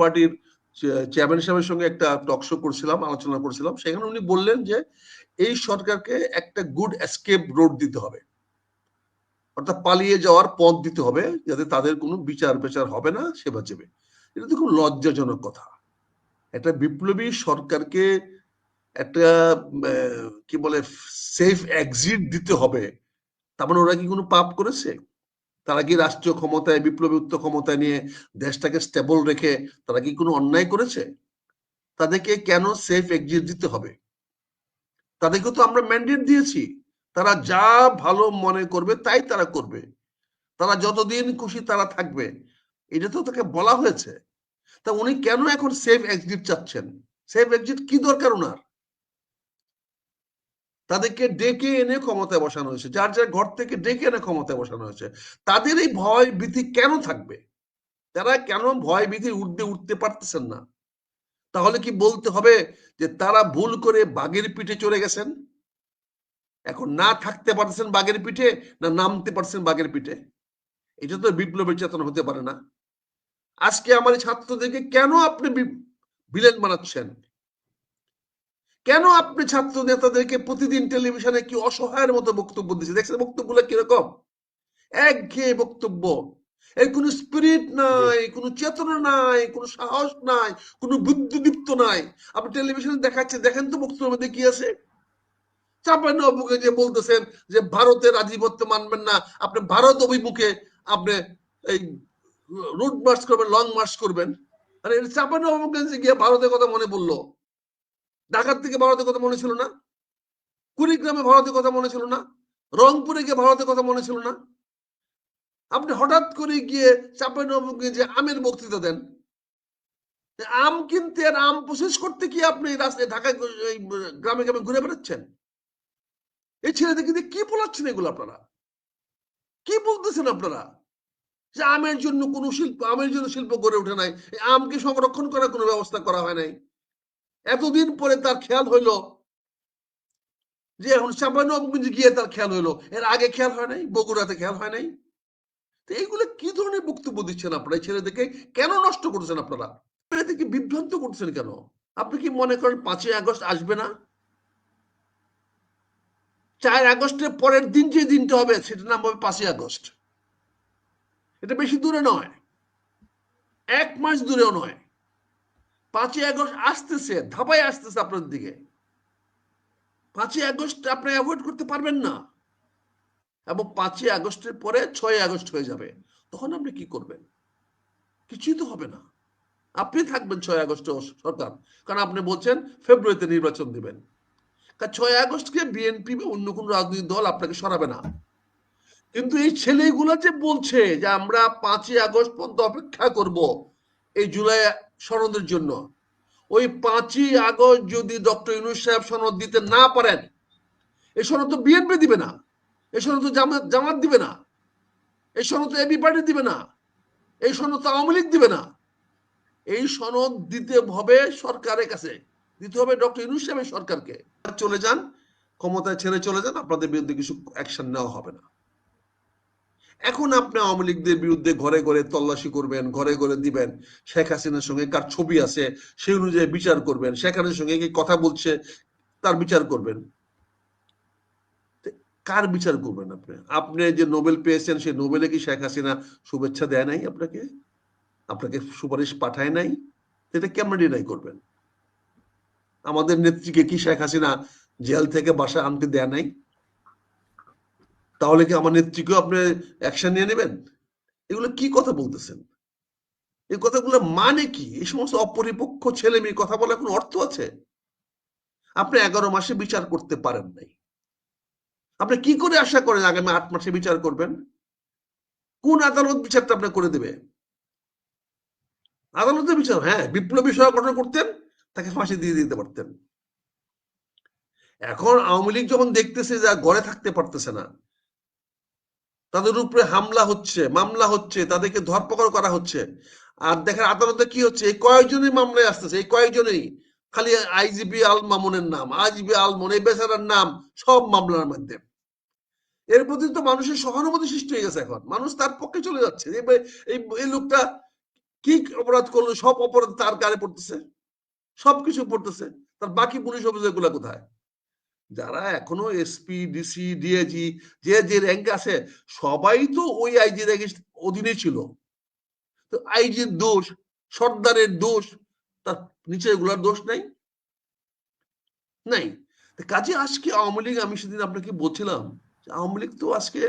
পার্টির চেয়ারম্যান সাহেবের সঙ্গে একটা টক শো করছিলাম, আলোচনা করছিলাম। সেখানে উনি বললেন যে, এই সরকারকে একটা গুড এসকেপ রোড দিতে হবে। অর্থাৎ পালিয়ে যাওয়ার পথ দিতে হবে, যাতে তাদের কোনো বিচার পেচার হবে না সেবা চেবে এটা তো খুব লজ্জাজনক কথা। একটা বিপ্লবী সরকারকে একটা কি বলে সেফ এক্সিট দিতে হবে। তার মানে ওরা কি কোনো পাপ করেছে? তারা কি রাষ্ট্রীয় ক্ষমতায় বিপ্লবী উত্তর ক্ষমতায় নিয়ে দেশটাকে স্টেবল রেখে তারা কি কোনো অন্যায় করেছে? তাদেরকে কেন সেফ এক্সিট দিতে হবে? তাদেরকে তো আমরা ম্যান্ডেট দিয়েছি। তারা যা ভালো মনে করবে তাই তারা করবে। তারা যতদিন খুশি তারা থাকবে। এটা তো তাকে বলা হয়েছে। তা উনি কেন এখন সেফ এক্সিট চাচ্ছেন? সেফ এক্সিট কি দরকার ওনার তাদেরকে ডেকে এনে ক্ষমতায় বসানো হয়েছে। যার যার ঘর থেকে ডেকে এনে ক্ষমতায় বসানো হয়েছে। তাদের এই ভয় ভীতি কেন থাকবে? তারা কেন ভয় ভীতি উঠতে উঠতে পারতেছেন না? তাহলে কি বলতে হবে যে তারা ভুল করে বাঘের পিঠে চলে গেছেন? এখন না থাকতে পারছেন বাঘের পিঠে না নামতে পারছেন বাঘের পিঠে? এটা তো বিপ্লবের চেতনা হতে পারে না। আজকে আমার ছাত্রদেরকে কেন আপনি ভিলেন বানাচ্ছেন? কেন আপনি ছাত্র নেতাদেরকে প্রতিদিন টেলিভিশনে কি অসহায়ের মতো বক্তব্য দিচ্ছে দেখছেন বক্তব্যগুলো কীরকম? একঘেয়ে বক্তব্য। এর কোনো স্পিরিট নাই, কোনো চেতনা নাই, কোনো সাহস নাই, কোনো বুদ্ধিদীপ্ত নাই। আপনি টেলিভিশনে দেখাচ্ছেন দেখেন তো বক্তব্যের মধ্যে কি আছে? চাপান্ন অভিমুখে যে বলতেছেন যে ভারতের আধিপত্য মানবেন না, আপনি ভারত অভিমুখে আপনি এই রুট মার্চ করবেন লং মার্চ করবেন। আরে চাপান্ন অভিমুখে গিয়ে ভারতের কথা মনে পড়ল। ঢাকার থেকে ভারতের কথা মনে ছিল না, কুড়িগ্রামে ভারতের কথা মনে ছিল না, রংপুরে গিয়ে ভারতের কথা মনে ছিল না। আপনি হঠাৎ করে গিয়ে চাপাই নবমকে যে আমের বক্তৃতা দেন আম কিনতে আর আম প্রসেস করতে কি আপনি রাস্তায় ঢাকায় গ্রামে গ্রামে ঘুরে বেড়াচ্ছেন? এই ছেলেদেরকে দিয়ে কি বলাচ্ছেন এগুলো আপনারা? কি বলতেছেন আপনারা? যে আমের জন্য কোনো শিল্প, আমের জন্য শিল্প গড়ে ওঠে নাই আমকে সংরক্ষণ করার কোনো ব্যবস্থা করা হয় নাই। এতদিন পরে তার খেয়াল হইল যে এখন চাঁপাইনবাবগঞ্জে গিয়ে তার খেয়াল হইল। এর আগে খেয়াল হয় নাই, বগুড়াতে খেয়াল হয় নাই। তো এইগুলো কি ধরনের বক্তব্য দিচ্ছেন আপনারা ছেলেদেরকে? কেন নষ্ট করছেন আপনারা? এদেরকে বিভ্রান্ত করছেন কেন? আপনি কি মনে করেন পাঁচই আগস্ট আসবে না? চার আগস্টের পরের দিন যে দিনটা হবে, সেটার নাম হবে পাঁচই আগস্ট। এটা বেশি দূরে নয়। এক মাস দূরেও নয়। পাঁচই আগস্ট আসতেছে, ধাপায় আসতেছে আপনার দিকে। পাঁচই আগস্ট আপনি অ্যাভয়েড করতে পারবেন না। এবং পাঁচই আগস্টের পরে ছয় আগস্ট হয়ে যাবে। তখন আপনি কি করবেন? কিছুই তো হবে না। আপনি থাকবেন ছয় আগস্ট সরকার। কারণ আপনি বলছেন ফেব্রুয়ারিতে নির্বাচন দিবেন। কারণ ছয় আগস্টকে বিএনপি বা অন্য কোনো রাজনৈতিক দল আপনাকে সরাবে না। কিন্তু এই ছেলেগুলো যে বলছে যে আমরা পাঁচই আগস্ট পর্যন্ত অপেক্ষা করব, এই জুলাই সনদের জন্য। ওই পাঁচই আগস্ট যদি ডক্টর ইউনুস সাহেব সনদ দিতে না পারেন এই সনদ তো বিএনপি দিবে না এই সনদ তো জামাত জামাত দিবে না এই সনদ তো এবি পার্টি দিবে না, এই সনদ তো আওয়ামী লীগ দিবে না। এই সনদ দিতে হবে সরকারের কাছে, দিতে হবে ডক্টর ইউনুস সাহেবের সরকারকে। চলে যান, ক্ষমতায় ছেড়ে চলে যান, আপনাদের বিরুদ্ধে কিছু অ্যাকশন নেওয়া হবে না। এখন আপনি আওয়ামী লীগদের বিরুদ্ধে ঘরে ঘরে তল্লাশি করবেন, ঘরে ঘরে দিবেন। শেখ হাসিনার সঙ্গে কার ছবি আছে সেই অনুযায়ী বিচার করবেন। শেখ হাসিনার সঙ্গে কি কথা বলছে তার বিচার করবেন। কার বিচার করবেন আপনি? আপনি যে নোবেল পেয়েছেন সেই নোবেলে কি শেখ হাসিনা শুভেচ্ছা দেয় নাই আপনাকে? আপনাকে সুপারিশ পাঠায় নাই? এটা কেমন ডিনাই করবেন? আমাদের নেত্রীকে কি শেখ হাসিনা জেল থেকে বাসা আনতে দেয় নাই? তাহলে কি আমার নেত্রীকেও আপনি অ্যাকশন নিয়ে নেবেন? এগুলো কি কথা বলতেছেন? এই কথাগুলো মানে কি? এই সমস্ত অপরিপক্ষ ছেলে মেয়ে কথা বলার কোনো অর্থ আছে? আপনি এগারো মাসে বিচার করতে পারেন নাই। আপনি কি করে আশা করেন আগামী আট মাসে বিচার করবেন? কোন আদালত বিচারটা আপনি করে দেবে? আদালতে বিচার হ্যাঁ বিপ্লবী সহ গঠন করতেন, তাকে ফাঁসি দিয়ে দিতে পারতেন। এখন আওয়ামী লীগ যখন দেখতেছে যে ঘরে থাকতে পারতেছে না তাদের উপরে হামলা হচ্ছে, মামলা হচ্ছে, তাদেরকে ধরপকড় করা হচ্ছে। আর দেখেন আদালতে কি হচ্ছে? এই কয়েকজনই মামলায় আসতেছে, এই কয়েকজনই খালি আইজিবি আল মামুনের নাম আইজিবি আল মন বেচারার নাম, সব মামলার মধ্যে। এর প্রতি তো মানুষের সহানুভূতি সৃষ্টি হয়ে গেছে এখন। মানুষ তার পক্ষে চলে যাচ্ছে। এই এই লোকটা কি অপরাধ করল? সব অপরাধ তার কারে পড়তেছে। সবকিছু পড়তেছে। তার বাকি পুলিশ অফিসারগুলা কোথায়? যারা এখনও এসপি ডিসি ডিএজি যে যে র্যাঙ্কে আছে, সবাই তো ওই আইজি র্যাঙ্কের অধীনে ছিল। তো আইজির দোষ, সর্দারের দোষ, তার নিচে এগুলার দোষ নাই? নাই। কাজে আজকে আওয়ামী লীগ, আমি সেদিন আপনাকে বলছিলাম আওয়ামী লীগ তো আজকে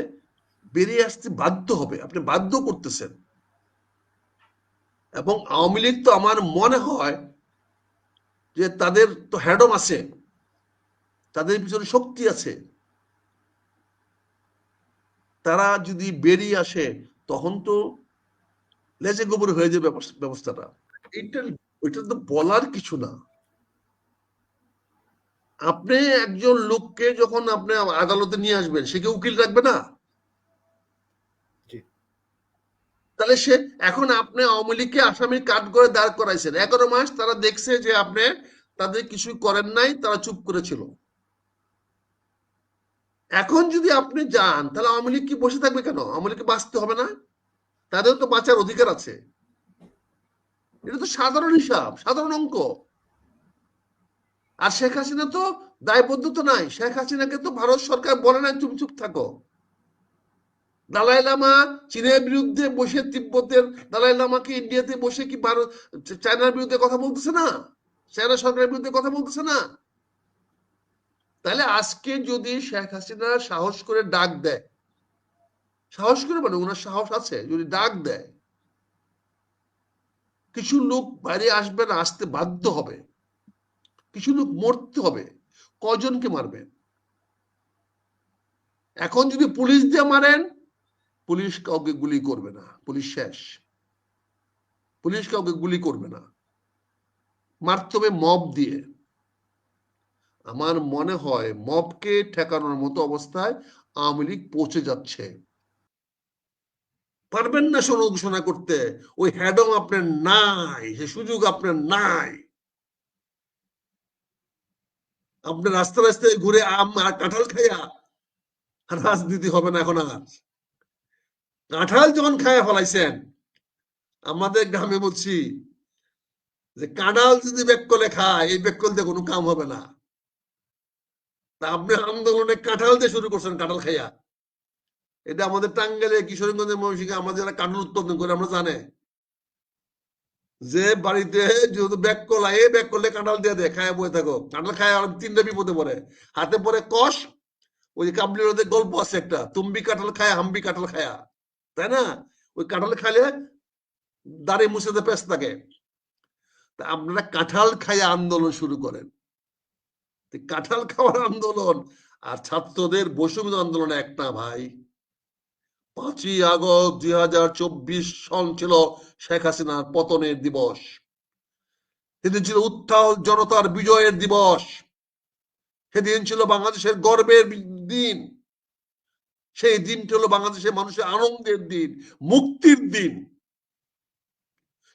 বেরিয়ে আসতে বাধ্য হবে, আপনি বাধ্য করতেছেন। এবং আওয়ামী লীগ তো আমার মনে হয় যে তাদের তো হ্যাডম আছে। তাদের পিছনে শক্তি আছে। তারা যদি বেরিয়ে আসে তখন তো লেজে গোবর হয়ে যাবে ব্যবস্থাটা। এটা ওইটা তো বলার কিছু না। আপনি একজন লোককে যখন আপনি আদালতে নিয়ে আসবেন সে কি উকিল রাখবে না? তাহলে সে এখন আপনি আওয়ামী লীগকে আসামি কাঠ করে দাঁড় করাইছেন। এগারো মাস তারা দেখছে যে আপনি তাদের কিছুই করেন নাই তারা চুপ করেছিল। এখন যদি আপনি যান, তাহলে আওয়ামী লীগ কি বসে থাকবে কেন? আওয়ামী লীগকে বাঁচতে হবে না? তাদের তো বাঁচার অধিকার আছে। এটা তো সাধারণ হিসাব, সাধারণ অঙ্ক। আর শেখ হাসিনা তো দায়বদ্ধতা নাই। শেখ হাসিনাকে তো ভারত সরকার বলে নাই, তুমি চুপ থাকো। দালাই লামা চীনের বিরুদ্ধে বসে তিব্বতের দালাই লামাকে ইন্ডিয়াতে বসে কি ভারত চায়নার বিরুদ্ধে কথা বলতেছে না? চায়না সরকারের বিরুদ্ধে কথা বলতেছে না? তাহলে আজকে যদি শেখ হাসিনা সাহস করে ডাক দেয়, সাহস করে মানে ওনার সাহস আছে, যদি ডাক দেয়, কিছু লোক বাইরে আসবে না, আসতে বাধ্য হবে। কিছু লোক মরতে হবে, কজনকে মারবেন এখন যদি পুলিশ দিয়ে মারেন, পুলিশ কাউকে গুলি করবে না, পুলিশ শেষ। পুলিশ কাউকে গুলি করবে না। মারতে হবে মব দিয়ে। আমার মনে হয় মবকে ঠেকানোর মতো অবস্থায় আওয়ামী লীগ পৌঁছে যাচ্ছে। পারবেন না শোনো ঘোষণা করতে, ওই হ্যাডম আপনার নাই, সে সুযোগ আপনার নাই। আপনি রাস্তা রাস্তায় ঘুরে আম আর কাঁঠাল খাইয়া রাজনীতি হবে না এখন আর। কাঁঠাল যখন খাইয়া ফলাইছেন, আমাদের গ্রামে বলছি যে কাঁঠাল যদি বেকলে খায়, এই বেকল দিয়ে কোনো কাম হবে না। তা আপনি আন্দোলনে কাঁঠাল দিয়ে শুরু করছেন, কাঁঠাল খাইয়া। এটা আমাদের টাঙ্গাইলে, কিশোরগঞ্জের মহিষীকে আমাদের যারা কাঁঠাল উৎপাদন করে, আমরা জানে। যে বাড়িতে যেহেতু ব্যাগ কলা এ ব্যাগ করলে কাঁঠাল দিয়ে দেয় খায় বয়ে থাকো। কাঁঠাল খায় আর তিনটা বিপদে পড়ে। হাতে পরে কষ, ওই যে কাবলির গল্প আছে একটা, তুম্বি কাঁঠাল খায়, হাম্বি কাঁঠাল খায়া। তাই না? ওই কাঁঠাল খাইলে দাঁড়ে মুছেতে পেস থাকে। তা আপনারা কাঁঠাল খাইয়া আন্দোলন শুরু করেন। কাঁঠাল খাওয়ার আন্দোলন আর ছাত্রদের বসুবিধ আন্দোলন একটা ভাই। পাঁচই আগস্ট দুই হাজার চব্বিশ সন ছিল শেখ হাসিনার পতনের দিবস। সেদিন ছিল উত্থাল জনতার বিজয়ের দিবস। সেদিন ছিল বাংলাদেশের গর্বের দিন। সেই দিনটি হলো বাংলাদেশের মানুষের আনন্দের দিন, মুক্তির দিন।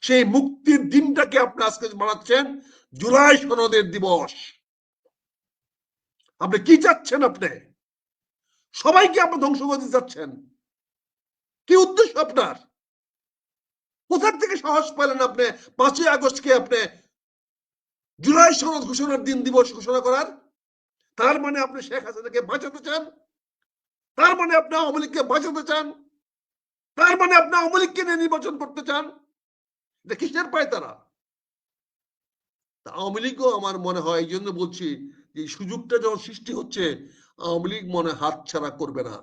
সেই মুক্তির দিনটাকে আপনি আজকে বানাচ্ছেন জুলাই সনদের দিবস। আপনি কি চাচ্ছেন আপনি? সবাইকে আপনি ধ্বংস করতে চাচ্ছেন। কি উদ্দেশ্য আপনার? কোথার থেকে সাহস পেলেন আপনি? পাঁচই আগস্টকে আপনি জুলাই সনদ ঘোষণার দিন দিবস ঘোষণা করার? তার মানে আপনি শেখ হাসিনাকে বাঁচাতে চান? তার মানে আপনি আওয়ামী লীগকে বাঁচাতে চান? তার মানে আপনি আওয়ামী লীগকে নিয়ে নির্বাচন করতে চান? এটা কিসের পায় তারা আওয়ামী লীগও আমার মনে হয়, এই জন্য বলছি এই সুযোগটা যখন সৃষ্টি হচ্ছে, আওয়ামী লীগ মনে হাত ছাড়া করবে না।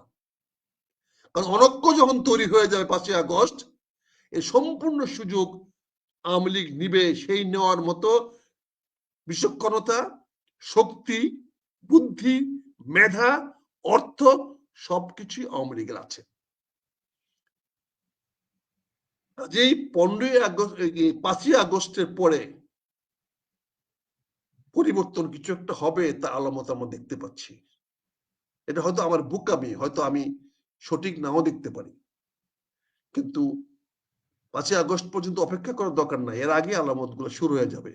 কারণ অনক্য যখন তৈরি হয়ে যাবে পাঁচই আগস্ট এই সম্পূর্ণ সুযোগ আওয়ামী লীগ নিবে সেই নেওয়ার মতো বিচক্ষণতা, শক্তি, বুদ্ধি, মেধা, অর্থ সবকিছুই আওয়ামী লীগের আছে। কাজেই পনেরোই আগস্ট পাঁচই আগস্টের পরে পরিবর্তন কিছু একটা হবে তা আলামত আমরা দেখতে পাচ্ছি। এটা হয়তো আমার বোকামি, হয়তো আমি সঠিক নাও দেখতে পারি। কিন্তু পাঁচই আগস্ট পর্যন্ত অপেক্ষা করার দরকার নাই। এর আগে আলামতগুলো শুরু হয়ে যাবে।